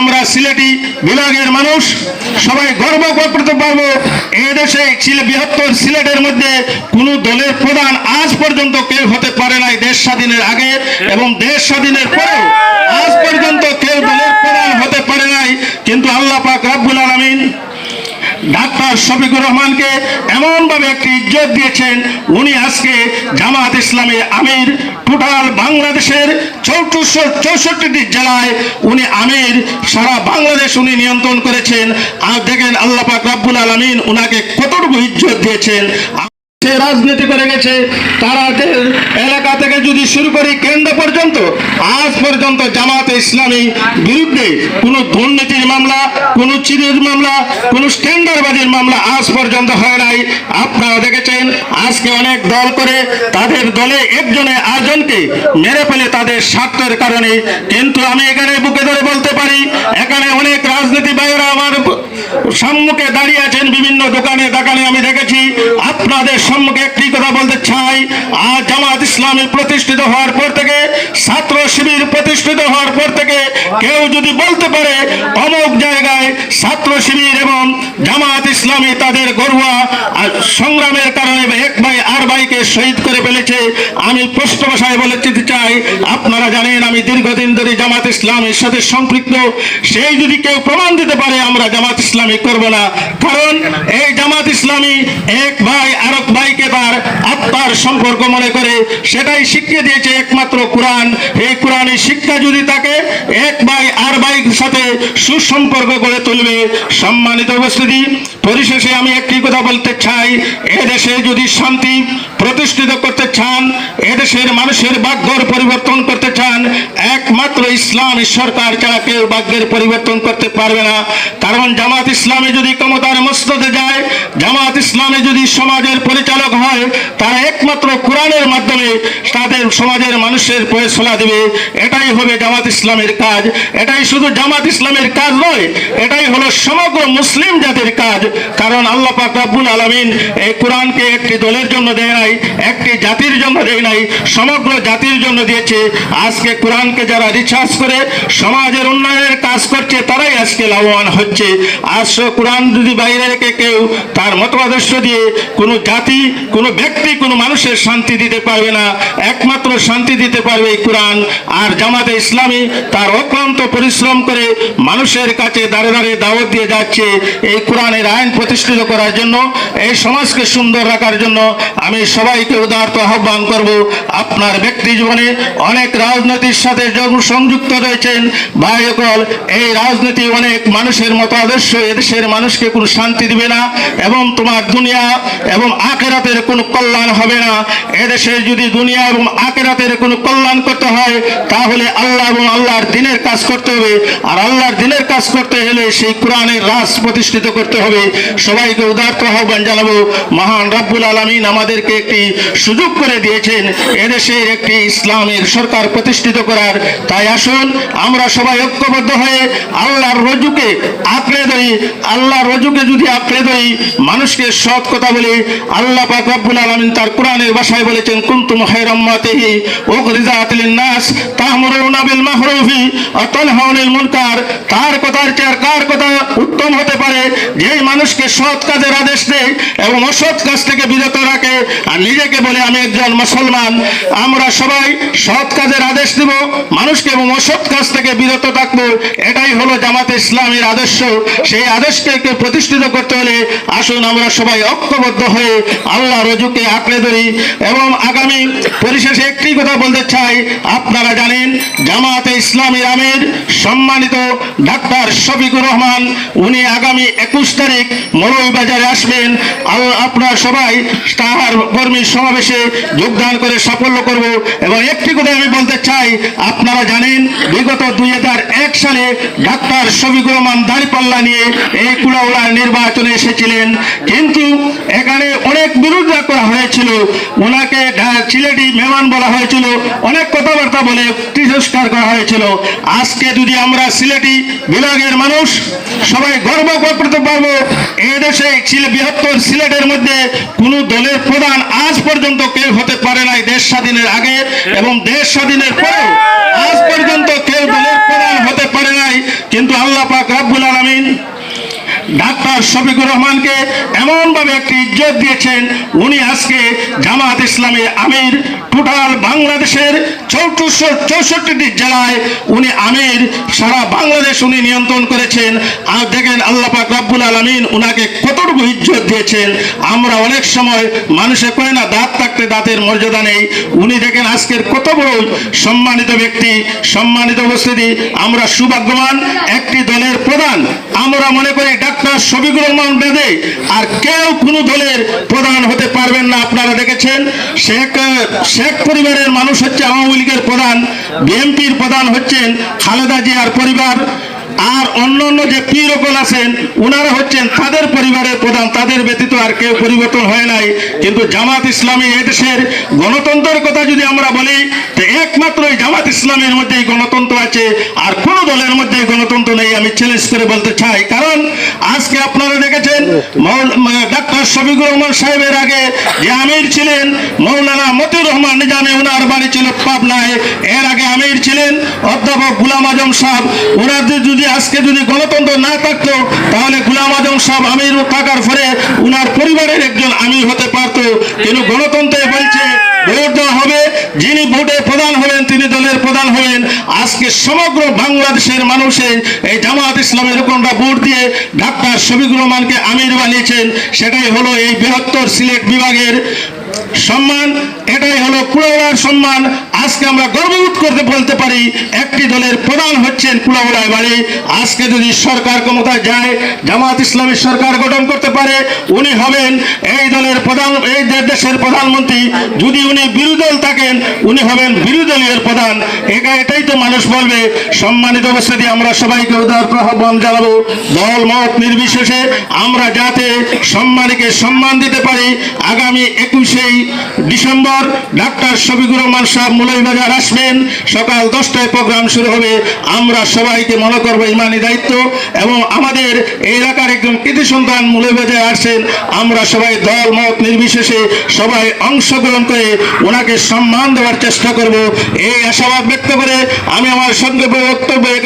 আমরা সিলেটি বিভাগের মানুষ, সবাই গর্ব করতে পারব এদেশে বৃহত্তর সিলেটের মধ্যে কোন দলের প্রধান আজ পর্যন্ত কেউ হতে পারে নাই দেশ স্বাধীনের আগে এবং দেশ স্বাধীনের পরেও আজ পর্যন্ত কেউ দলের প্রধান হতে পারে নাই। কিন্তু আল্লাহ পাক রাব্বুল আলামিন ডাক্তার শফিকুর রহমানকে এমনভাবে একটি ইজ্জত দিয়েছেন, উনি আজকে জামাত ইসলামের আমির, টোটাল বাংলাদেশের চৌষট্টি চৌষট্টিটি জেলায় উনি আমির, সারা বাংলাদেশ উনি নিয়ন্ত্রণ করেছেন। আর দেখেন আল্লাহ পাক রাব্বুল আলামিন উনাকে কতটুকু ইজ্জত দিয়েছেন। রাজনীতি করে গেছে তারাদের এলাকা থেকে যদি শুরু করি কেন্দ্র পর্যন্ত, আজ পর্যন্ত জামাতে ইসলামী বিরুদ্ধে কোনো দুর্নীতির মামলা, কোনো চিরির মামলা, কোনো স্ট্যান্ডারবাজির মামলা আজ পর্যন্ত হয় নাই। আপনারা দেখেছেন, আজকে অনেক দল করে তাদের দলে একজনে আরেকজনকে মেরে ফেলে তাদের স্বার্থের কারণে। কিন্তু আমি এখানে বুকে ধরে বলতে পারি, এখানে অনেক রাজনীতি বাইরা আমার সম্মুখে দাঁড়িয়ে আছেন, বিভিন্ন দোকানে দোকানে আমি দেখেছি। আপনাদের সম্মুখে একটি কথা বলতে চাই। আজ জামাত ইসলামী প্রতিষ্ঠিত হওয়ার পর থেকে, ছাত্র শিবির প্রতিষ্ঠিত হওয়ার পর থেকে কেউ যদি বলতে পারে, অমুক জায়গায় ছাত্র শিবির এবং জামাত ইসলামী তাদের আর সংগ্রামের কারণে এক ভাই, আর ভাইকে শহীদ করে ফেলেছে, আমি স্পষ্ট ভাষায় বলে দিতে চাই, আপনারা জানেন আমি দীর্ঘদিন ধরে জামাত ইসলামের সাথে সম্পৃক্ত। সেই যদি কেউ প্রমাণ দিতে পারে, আমরা জামাত ইসলামী করব না। কারণ এই জামাত ইসলামী এক ভাই, আরেক ভাইকে তার আত্মার সম্পর্ক মনে করে সেটাই শিখিয়ে দিয়েছে একমাত্র কোরআন। এই কোরআনের শিক্ষা যদি তাকে এক ভাই আর ভাইয়ের সাথে সুসম্পর্ক গড়ে তুলবে, সম্মানিত উপস্থিতি, পরিশেষে আমি একটি কথা বলতে চাই। এদেশে যদি শান্তি প্রতিষ্ঠিত করতে চান এদেশের মানুষের ভাগ্যর পরিবর্তন করতে চান, একমাত্র ইসলামী সরকার ছাড়া কেউ ভাগ্যের পরিবর্তন করতে পারবে না। কারণ জামাত ইসলামে যদি ক্ষমতার মস্তদে যায়, জামাত ইসলামে যদি সমাজের পরিচালক হয়, তারা একমাত্র কোরআনের মাধ্যমে তাদের সমাজের মানুষের ফয়সলা দেবে। এটাই হবে জামাত ইসলামের কাজ। এটাই শুধু জামাত ইসলামের কাজ নয়, এটাই হলো সমগ্র মুসলিম জাতির কাজ। কারণ আল্লাহ পাক রাব্বুল আলামিন এই কোরআনকে একটি দলের জন্য দেয় নাই, একটি জাতির জন্য দেয় নাই সমগ্র জাতির জন্য দিয়েছে। আজকে কোরআনকে যারা রিচার্জ করে সমাজের উন্নয়নের কাজ করছে, তারাই আজকে লাভবান হচ্ছে। আজ কোরআন যদি বাইরে রেখে কেউ তার মতবাদর্শ দিয়ে কোনো জাতি, কোনো ব্যক্তি, কোনো মানুষের শান্তি দিতে পারবে না, একমাত্র শান্তি দিতে পারবে এই কোরআন। আর জামাতে ইসলামী তার অক্লান্ত পরিশ্রম করে মানুষের কাছে দাঁড়ে দাঁড়িয়ে দাওয়াত দিয়ে যাচ্ছে এই কোরআনের আইন প্রতিষ্ঠিত করার জন্য, এই সমাজকে সুন্দর রাখার জন্য আমি সবাইকে উদারত আহ্বান করব। আপনার ব্যক্তি জীবনে অনেক রাজনীতির সাথে সংযুক্ত রয়েছেন, ভাই এই রাজনীতি অনেক মানুষের মতো আদর্শ, এদেশের মানুষকে কোনো শান্তি দিবে না এবং তোমার দুনিয়া এবং আখেরাতের কোনো কল্যাণ হবে না। এদেশে যদি দুনিয়া এবং আখেরাতের কোনো কল্যাণ করতে হয়, তাহলে আল্লাহ এবং আল্লাহর দিনের কাজ করতে হবে। আর আল্লাহর দিনের কাজ করতে হলে সেই কোরআনের রাজ প্রতিষ্ঠিত করতে হবে। সবাইকে উদার্ত আহ্বান জানাব, মহান রাব্বুল আলমিন আমাদেরকে একটি সুযোগ করে দিয়েছেন। এদেশের একটি ইসলামের সরকার প্রতিষ্ঠিত করার, তাই আসুন আমরা সবাই ঐক্যবদ্ধ হয়ে আল্লাহর রজুকে আঁকড়ে ধরি। আল্লাহর রজুকে যদি আঁকড়ে ধরি, মানুষকে সৎ কথা বলি। আল্লাহ পাক রব্বুল আলামিন তার কোরআনের ভাষায় বলেছেন, কুনতুম খায়রা উম্মাতিহি উখরিজাত লিন-নাস তা'মুরুনা বিল মাহরুফি ওয়া তানহাউনা মুনকার তার কথার চেয়ে আর কার কথা উত্তম হতে পারে, যেই মানুষকে সৎ কাজের আদেশ দেয় এবং অসৎ কাজ থেকে বিরত রাখে, আর নিজেকে বলে আমি একজন মুসলমান, আমরা সবাই সৎ কাজের আদেশ দেব, মানুষকে এবং অসৎ কাজ থেকে বিরত থাকব, এটাই হলো জামাতে ইসলামের আদর্শ। সেই আদর্শকে কে প্রতিষ্ঠিত করতে হলে আসুন আমরা সবাই ঐক্যবদ্ধ হয়ে আল্লাহ রজুকে আঁকড়ে ধরি। এবং আগামী পরিশেষে একটি কথা বলতে চাই, আপনারা জানেন, জামাতে ইসলামের আমির সম্মানিত ডাক্তার শফিকুর রহমান উনি আগামী একুশ তারিখ মৌলভীবাজারে আসবেন। আল্লাহ আপনারা সবাই তাহার কর্মী সমাবেশে যোগদান করে সাফল্য করব এবং একটি কথা আমি বলতে চাই, আপনারা জানেন, বিগত দুই এক সালে ডাক্তার শফিকুর রহমান দাঁড়িপাল্লা নিয়ে এই কুলাউড়ার নির্বাচনে এসেছিলেন। কিন্তু এখানে অনেক বিরোধিতা করা হয়েছিল। ওনাকে সিলেটি মেহমান বলা হয়েছিল। অনেক কথাবার্তা বলে তিরস্কার করা হয়েছিল। আজকে যদি আমরা সিলেটি বিভাগের মানুষ সবাই গর্ব করতে পারব এদেশে বৃহত্তর সিলেটের মধ্যে কোনো দলের প্রধান আজ পর্যন্ত কেউ হতে পারে নাই দেশ স্বাধীনের আগে এবং দেশ স্বাধীনের পরেও আজ পর্যন্ত কেউ দলের প্রধান হতে পারে নাই। কিন্তু আল্লাহ পাক রাব্বুল আলামিন ডাক্তার শফিকুর রহমানকে এমনভাবে একটি ইজ্জত দিয়েছেন, উনি আজকে জামাত ইসলামী আমির, টোটাল বাংলাদেশের চৌষট্টি চৌষট্টিটি জেলায় উনি আমির, সারা বাংলাদেশ উনি নিয়ন্ত্রণ করেছেন। আর দেখেন আল্লাহ পাক রাব্বুল আলমিন উনাকে কতটুকু ইজ্জত দিয়েছেন। আমরা অনেক সময় মানুষে কয় না, দাঁত থাকতে দাঁতের মর্যাদা নেই। উনি দেখেন আজকের কত বড় সম্মানিত ব্যক্তি, সম্মানিত উপস্থিতি। আমরা সৌভাগ্যবান, একটি দলের প্রধান। আমরা মনে করি ডাক্তার শফিকুর রহমান বেদে। আর কেউ কোনো দলের প্রধান হতে পারবেন না, আপনারা দেখেছেন। শেখ শেখ পরিবারের মানুষ হচ্ছে আওয়ামী লীগের প্রধান, বিএনপির প্রধান হচ্ছেন খালেদা জিয়ার পরিবার। আর অন্য অন্য যে পীরকল আছেন ওনারা হচ্ছেন তাদের পরিবারের প্রধান, তাদের ব্যতীত আর কেউ পরিবর্তন হয় নাই। কিন্তু জামাত ইসলামী এদেশের গণতন্ত্রের কথা যদি আমরা বলি, তো একমাত্র এই জামাত ইসলামের মধ্যেই গণতন্ত্র আছে, আর কোন দলের মধ্যে গণতন্ত্র নেই। আমি চ্যালেঞ্জ করে বলতে চাই, কারণ আজকে আপনারা দেখেছেন ডাক্তার শফিকুর রহমান সাহেবের আগে যে আমির ছিলেন, মৌলানা মতিউর রহমান নিজামে, ওনার বাড়ি ছিল পাবনায়। এর আগে আমির ছিলেন, অধ্যাপক গুলাম আজম সাহেব। ওনাদের যদি আজকে যদি গণতন্ত্র না থাকতো, তাহলে গুলাম আজম সাহেব আমির থাকার পরে উনার পরিবারের একজন আমির হতে পারতো, কিন্তু গণতন্ত্রে বলছে ভোট দেওয়া হবে। যিনি ভোটে প্রধান হলেন, তিনি দলের প্রধান হলেন। আজকে সমগ্র বাংলাদেশের মানুষের এই জামাত ইসলামের রকমটা ভোট দিয়ে ডাক্তার শফিকুর রহমানকে আমির বানিয়েছেন। সেটাই হলো এই বৃহত্তর সিলেট বিভাগের সম্মান, এটাই হলো কুড়াওয়ার সম্মান। আজকে আমরা গর্ববোধ করতে বলতে পারি, একটি দলের প্রধান হচ্ছেন কুড়াওয়ার বাড়ি। আজকে যদি সরকার ক্ষমতায় যায়, জামাত ইসলামী সরকার গঠন করতে পারে, উনি হবেন এই দলের প্রধান, এই দেশের প্রধানমন্ত্রী। যদি উনি বিরোধী দল থাকেন, উনি হবেন বিরোধী দলীয় প্রধান। এটা এটাই তো মানুষ বলবে, সম্মানিত অবস্থাতে আমরা সবাইকে আহ্বান জানাব। দল মত নির্বিশেষে আমরা যাতে সম্মানীকে সম্মান দিতে পারি, আগামী একুশেই ডিসেম্বর, ডাক্তার শফিকুর রহমান সাহেব মুলইবাজার আসবেন। সকাল দশটায় প্রোগ্রাম শুরু হবে। আমরা সবাইকে মনে করব ইমানি দায়িত্ব এবং আমাদের এই এলাকার একজন কৃতি সন্তান মুলইবাজার আসেন আমরা সবাই দল, মত নির্বিশেষে সবাই অংশগ্রহণ করে ওনাকে সম্মান দেওয়ার চেষ্টা করব। এই আশাবাদ ব্যক্ত করে আমি আমার সঙ্গে বক্তব্য